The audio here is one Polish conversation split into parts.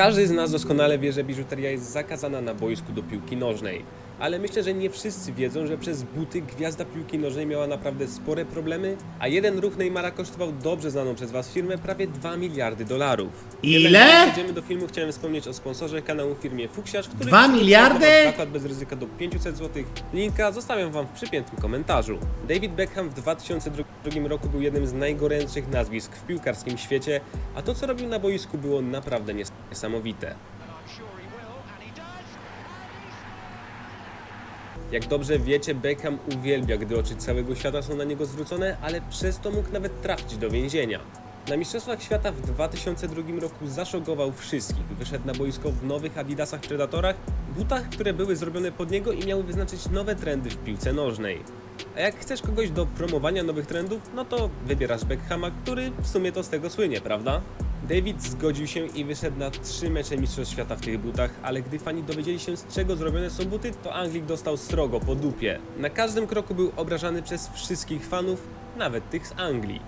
Każdy z nas doskonale wie, że biżuteria jest zakazana na boisku do piłki nożnej. Ale myślę, że nie wszyscy wiedzą, że przez buty gwiazda piłki nożnej miała naprawdę spore problemy, a jeden ruch Neymara kosztował dobrze znaną przez Was firmę prawie 2 miliardy dolarów. Ile? Przejdziemy do filmu, chciałem wspomnieć o sponsorze kanału firmie Fuksiarz, który Dwa miliardy? zakład bez ryzyka do 500 zł. Linka zostawiam Wam w przypiętym komentarzu. David Beckham w 2002 roku był jednym z najgorętszych nazwisk w piłkarskim świecie, a to co robił na boisku było naprawdę nies- niesamowite. Jak dobrze wiecie, Beckham uwielbia, gdy oczy całego świata są na niego zwrócone, ale przez to mógł nawet trafić do więzienia. Na Mistrzostwach Świata w 2002 roku zaszokował wszystkich. Wyszedł na boisko w nowych Adidasach Predatorach, butach, które były zrobione pod niego i miały wyznaczyć nowe trendy w piłce nożnej. A jak chcesz kogoś do promowania nowych trendów, no to wybierasz Beckhama, który w sumie to z tego słynie, prawda? David zgodził się i wyszedł na trzy mecze Mistrzostw Świata w tych butach, ale gdy fani dowiedzieli się z czego zrobione są buty, to Anglik dostał srogo po dupie. Na każdym kroku był obrażany przez wszystkich fanów, nawet tych z Anglii.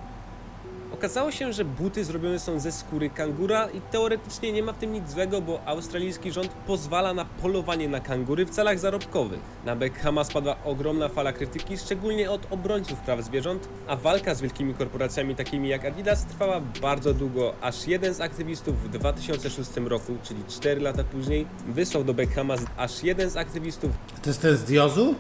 Okazało się, że buty zrobione są ze skóry kangura i teoretycznie nie ma w tym nic złego, bo australijski rząd pozwala na polowanie na kangury w celach zarobkowych. Na Beckhama spadła ogromna fala krytyki, szczególnie od obrońców praw zwierząt, a walka z wielkimi korporacjami takimi jak Adidas trwała bardzo długo, aż jeden z aktywistów w 2006 roku, czyli 4 lata później, wysłał do Beckhama, aż jeden z aktywistów To jest ten z Diozu?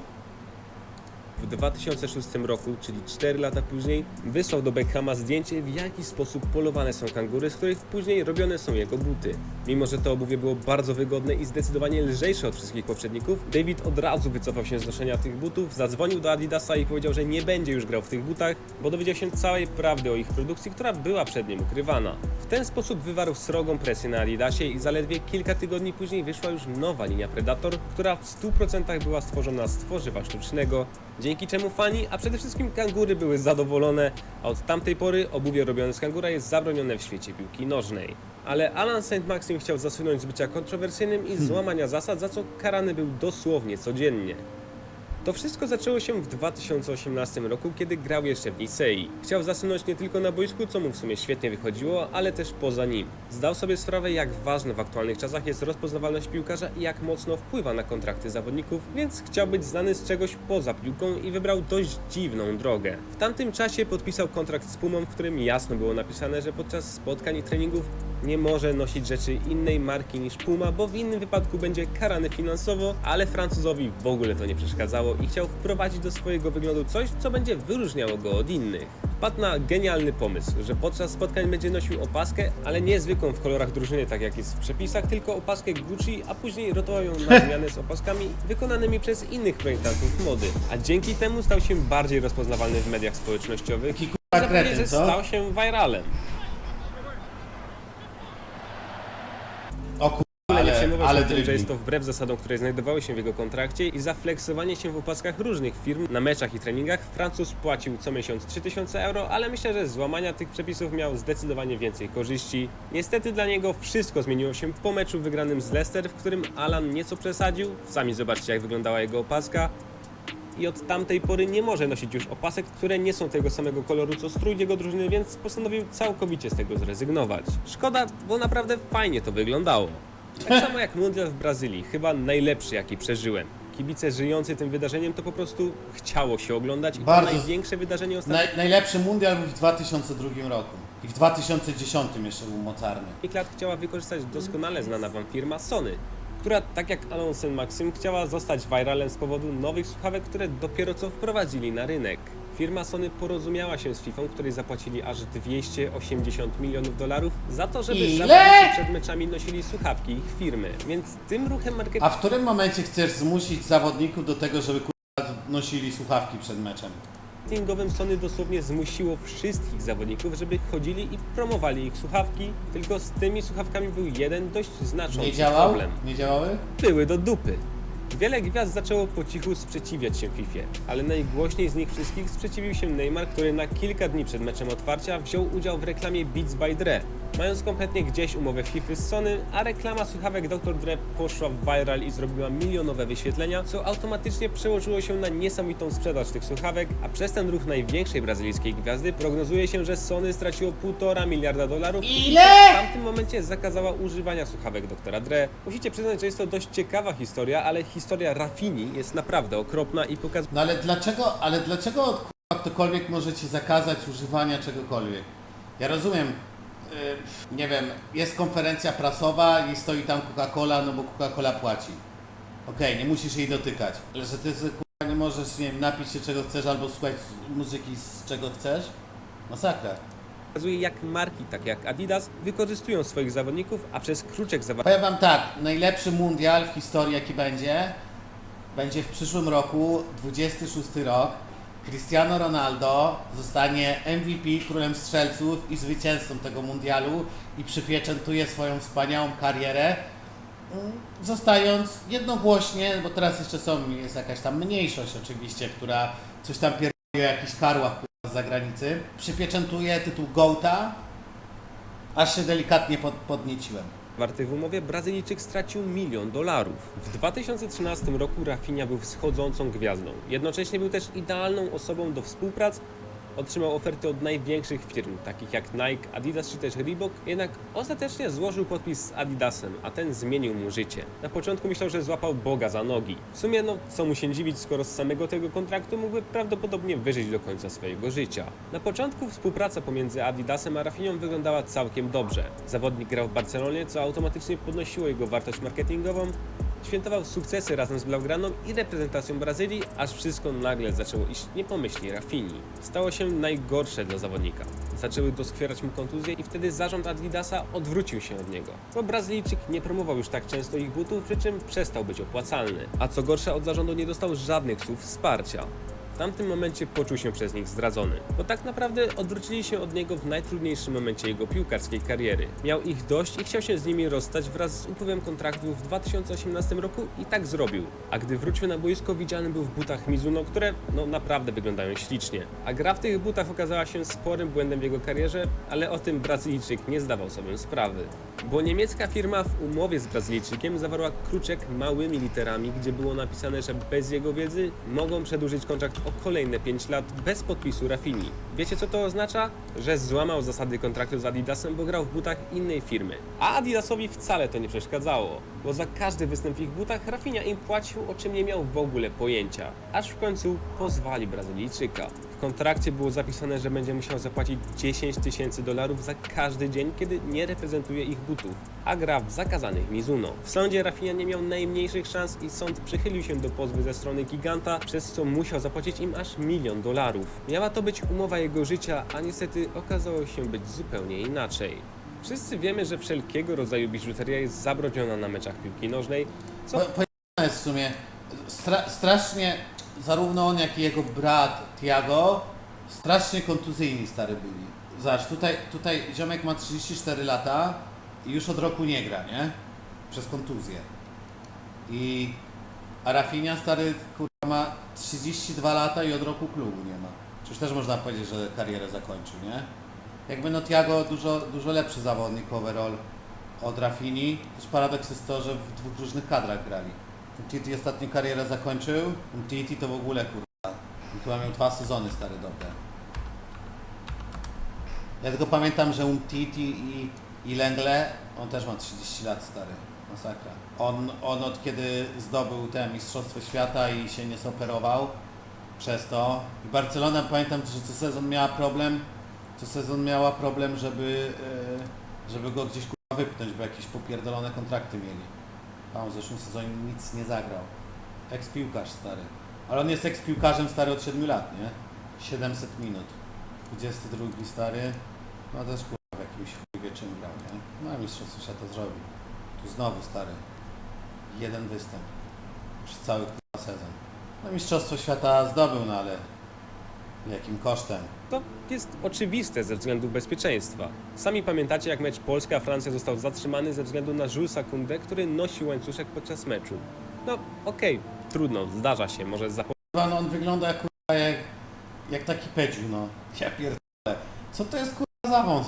W 2006 roku, czyli 4 lata później, wysłał do Beckhama zdjęcie, w jaki sposób polowane są kangury, z których później robione są jego buty. Mimo, że to obuwie było bardzo wygodne i zdecydowanie lżejsze od wszystkich poprzedników, David od razu wycofał się z noszenia tych butów, zadzwonił do Adidasa i powiedział, że nie będzie już grał w tych butach, bo dowiedział się całej prawdy o ich produkcji, która była przed nim ukrywana. W ten sposób wywarł srogą presję na Adidasie i zaledwie kilka tygodni później wyszła już nowa linia Predator, która w 100% była stworzona z tworzywa sztucznego, dzięki czemu fani, a przede wszystkim kangury były zadowolone, a od tamtej pory obuwie robione z kangura jest zabronione w świecie piłki nożnej. Ale Alan St. Maxim chciał zasunąć z bycia kontrowersyjnym i złamania zasad, za co karany był dosłownie codziennie. To wszystko zaczęło się w 2018 roku, kiedy grał jeszcze w Nicei. Chciał zasunąć nie tylko na boisku, co mu w sumie świetnie wychodziło, ale też poza nim. Zdał sobie sprawę, jak ważne w aktualnych czasach jest rozpoznawalność piłkarza i jak mocno wpływa na kontrakty zawodników, więc chciał być znany z czegoś poza piłką i wybrał dość dziwną drogę. W tamtym czasie podpisał kontrakt z Pumą, w którym jasno było napisane, że podczas spotkań i treningów nie może nosić rzeczy innej marki niż Puma, bo w innym wypadku będzie karany finansowo, ale Francuzowi w ogóle to nie przeszkadzało i chciał wprowadzić do swojego wyglądu coś, co będzie wyróżniało go od innych. Wpadł na genialny pomysł, że podczas spotkań będzie nosił opaskę, ale nie zwykłą w kolorach drużyny, tak jak jest w przepisach, tylko opaskę Gucci, a później rotował ją na zmianę z opaskami wykonanymi przez innych projektantów mody. A dzięki temu stał się bardziej rozpoznawalny w mediach społecznościowych i kurwa stał się viralem. O kurwa, Nie ale, że jest to wbrew zasadom, które znajdowały się w jego kontrakcie i za flexowanie się w opaskach różnych firm na meczach i treningach Francuz płacił co miesiąc 3000 euro, ale myślę, że z złamania tych przepisów miał zdecydowanie więcej korzyści. Niestety dla niego wszystko zmieniło się po meczu wygranym z Leicester, w którym Alan nieco przesadził. Sami zobaczcie jak wyglądała jego opaska. I od tamtej pory nie może nosić już opasek, które nie są tego samego koloru co strój jego drużyny, więc postanowił całkowicie z tego zrezygnować. Szkoda, bo naprawdę fajnie to wyglądało. Tak samo jak mundial w Brazylii, chyba najlepszy jaki przeżyłem. Kibice żyjący tym wydarzeniem to po prostu chciało się oglądać i Bardzo- to największe wydarzenie ostatnich Naj, najlepszy mundial był w 2002 roku. I w 2010 jeszcze był mocarny. lat chciała wykorzystać doskonale znana wam firma Sony, która tak jak Alon Sen Maxim chciała zostać viralem z powodu nowych słuchawek, które dopiero co wprowadzili na rynek. Firma Sony porozumiała się z FIFA, której zapłacili aż 280 milionów dolarów za to, żeby Ile? zawodnicy przed meczami nosili słuchawki ich firmy. Więc tym ruchem marketingowym A w którym momencie chcesz zmusić zawodników do tego, żeby kurwa nosili słuchawki przed meczem? marketingowym Sony dosłownie zmusiło wszystkich zawodników, żeby chodzili i promowali ich słuchawki, tylko z tymi słuchawkami był jeden dość znaczący Nie działał? problem. Nie działały? Były do dupy. Wiele gwiazd zaczęło po cichu sprzeciwiać się FIFA, ale najgłośniej z nich wszystkich sprzeciwił się Neymar, który na kilka dni przed meczem otwarcia wziął udział w reklamie Beats by Dre. Mając kompletnie gdzieś umowę FIFA z Sony, a reklama słuchawek Dr. Dre poszła w viral i zrobiła milionowe wyświetlenia, co automatycznie przełożyło się na niesamowitą sprzedaż tych słuchawek, a przez ten ruch największej brazylijskiej gwiazdy prognozuje się, że Sony straciło 1,5 miliarda dolarów Ile? w tamtym momencie zakazała używania słuchawek doktora Dre. Musicie przyznać, że jest to dość ciekawa historia, ale historia Rafini jest naprawdę okropna i pokazuje No ale dlaczego, ale dlaczego kurwa, ktokolwiek może ci zakazać używania czegokolwiek? Ja rozumiem, yy, nie wiem, jest konferencja prasowa i stoi tam Coca-Cola, no bo Coca-Cola płaci. Okej, nie musisz jej dotykać. Ale że ty kurwa, nie możesz, nie wiem, napić się czego chcesz albo słuchać muzyki z czego chcesz? Masakra. Jak marki, tak jak Adidas, wykorzystują swoich zawodników, a przez kruczek zawarty Powiem wam tak, najlepszy mundial w historii jaki będzie, będzie w przyszłym roku, 26 rok. Cristiano Ronaldo zostanie MVP, królem strzelców i zwycięzcą tego mundialu i przypieczętuje swoją wspaniałą karierę, mm, zostając jednogłośnie, bo teraz jeszcze są, jest jakaś tam mniejszość oczywiście, która coś tam pierdoli o jakichś karłach z zagranicy, przypieczętuje tytuł GOATA, aż się delikatnie pod, podnieciłem. w umowie, Brazylijczyk stracił milion dolarów. W 2013 roku Rafinha był wschodzącą gwiazdą. Jednocześnie był też idealną osobą do współprac. Otrzymał oferty od największych firm, takich jak Nike, Adidas czy też Reebok, jednak ostatecznie złożył podpis z Adidasem, a ten zmienił mu życie. Na początku myślał, że złapał Boga za nogi. W sumie, no, co mu się dziwić, skoro z samego tego kontraktu mógłby prawdopodobnie wyżyć do końca swojego życia. Na początku współpraca pomiędzy Adidasem a Rafinią wyglądała całkiem dobrze. Zawodnik grał w Barcelonie, co automatycznie podnosiło jego wartość marketingową, Świętował sukcesy razem z Blaugraną i reprezentacją Brazylii, aż wszystko nagle zaczęło iść nie po myśli Rafini. Stało się najgorsze dla zawodnika. Zaczęły doskwierać mu kontuzje i wtedy zarząd Adidasa odwrócił się od niego. Bo Brazylijczyk nie promował już tak często ich butów, przy czym przestał być opłacalny. A co gorsza, od zarządu nie dostał żadnych słów wsparcia. Tamtym momencie poczuł się przez nich zdradzony, bo tak naprawdę odwrócili się od niego w najtrudniejszym momencie jego piłkarskiej kariery. Miał ich dość i chciał się z nimi rozstać wraz z upływem kontraktu w 2018 roku i tak zrobił. A gdy wrócił na boisko, widziany był w butach Mizuno, które no naprawdę wyglądają ślicznie. A gra w tych butach okazała się sporym błędem w jego karierze, ale o tym Brazylijczyk nie zdawał sobie sprawy. Bo niemiecka firma w umowie z Brazylijczykiem zawarła kruczek małymi literami, gdzie było napisane, że bez jego wiedzy mogą przedłużyć kontrakt o kolejne 5 lat bez podpisu Rafini. Wiecie co to oznacza? Że złamał zasady kontraktu z Adidasem, bo grał w butach innej firmy. A Adidasowi wcale to nie przeszkadzało, bo za każdy występ w ich butach Rafinha im płacił, o czym nie miał w ogóle pojęcia. Aż w końcu pozwali Brazylijczyka. Kontrakcie było zapisane, że będzie musiał zapłacić 10 tysięcy dolarów za każdy dzień, kiedy nie reprezentuje ich butów, a gra w zakazanych Mizuno. W sądzie Rafinha nie miał najmniejszych szans i sąd przychylił się do pozwy ze strony giganta, przez co musiał zapłacić im aż milion dolarów. Miała to być umowa jego życia, a niestety okazało się być zupełnie inaczej. Wszyscy wiemy, że wszelkiego rodzaju biżuteria jest zabroniona na meczach piłki nożnej, co Po, pojechane jest w sumie. Stra, strasznie, zarówno on, jak i jego brat Tiago, strasznie kontuzyjni stary byli. Zobacz, tutaj, tutaj ziomek ma 34 lata i już od roku nie gra, nie? Przez kontuzję. I a Rafinha stary kurwa ma 32 lata i od roku klubu nie ma. Przecież też można powiedzieć, że karierę zakończył, nie? Jakby no Tiago dużo, dużo lepszy zawodnik overall od Rafini. Też paradoks jest to, że w dwóch różnych kadrach grali. Titi ostatnią karierę zakończył. Titi to w ogóle kurwa. Chyba miał dwa sezony stary dobre. Ja tylko pamiętam, że Umtiti i, i Lengle, on też ma 30 lat stary. Masakra. On, on od kiedy zdobył te Mistrzostwo Świata i się nie soperował przez to. I Barcelona pamiętam, że co sezon miała problem, co sezon miała problem, żeby, e, żeby go gdzieś kurwa wypchnąć, bo jakieś popierdolone kontrakty mieli. On w zeszłym sezonie nic nie zagrał. Ex-piłkarz stary. Ale on jest ex-piłkarzem stary od 7 lat, nie? 700 minut. 22 stary. No też kurwa w jakimś chuj czym grał, nie? No mistrzostwo świata zrobił. Tu znowu stary. Jeden występ. Przez cały kurwa sezon. No mistrzostwo świata zdobył, no ale jakim kosztem? To jest oczywiste ze względu bezpieczeństwa. Sami pamiętacie, jak mecz Polska-Francja został zatrzymany ze względu na Julesa Kundę, który nosił łańcuszek podczas meczu. No okej, trudno, zdarza się, może zapo... Kurwa, no on wygląda jak, kurwa, jak, jak taki pedziu, no. Ja pierdolę. Co to jest kurwa za wąs?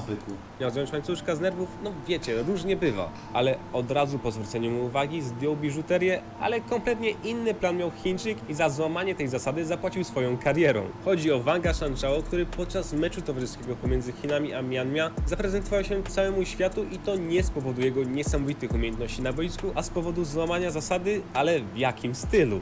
Miał zdjąć łańcuszka z nerwów? No wiecie, różnie bywa. Ale od razu po zwróceniu mu uwagi zdjął biżuterię, ale kompletnie inny plan miał Chińczyk i za złamanie tej zasady zapłacił swoją karierą. Chodzi o Wanga Shanchao, który podczas meczu towarzyskiego pomiędzy Chinami a Mianmia zaprezentował się całemu światu i to nie z powodu jego niesamowitych umiejętności na boisku, a z powodu złamania zasady, ale w jakim stylu?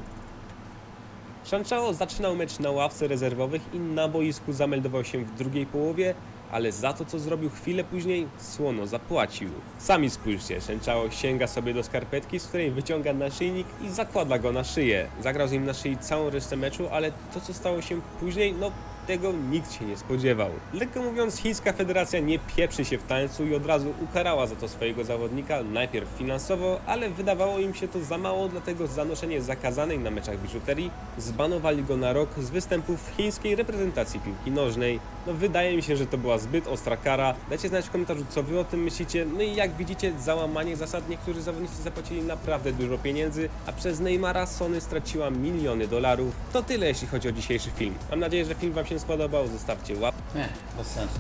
Shanchao zaczynał mecz na ławce rezerwowych i na boisku zameldował się w drugiej połowie, ale za to, co zrobił chwilę później, słono zapłacił. Sami spójrzcie, Shanchao sięga sobie do skarpetki, z której wyciąga naszyjnik i zakłada go na szyję. Zagrał z nim na szyi całą resztę meczu, ale to, co stało się później, no tego nikt się nie spodziewał. Lekko mówiąc, chińska federacja nie pieprzy się w tańcu i od razu ukarała za to swojego zawodnika, najpierw finansowo, ale wydawało im się to za mało, dlatego za noszenie zakazanej na meczach biżuterii zbanowali go na rok z występów w chińskiej reprezentacji piłki nożnej. No wydaje mi się, że to była zbyt ostra kara. Dajcie znać w komentarzu, co wy o tym myślicie. No i jak widzicie, za łamanie zasad niektórzy zawodnicy zapłacili naprawdę dużo pieniędzy, a przez Neymara Sony straciła miliony dolarów. To tyle, jeśli chodzi o dzisiejszy film. Mam nadzieję, że film wam się spodobał. Zostawcie łap Nie, bez sensu.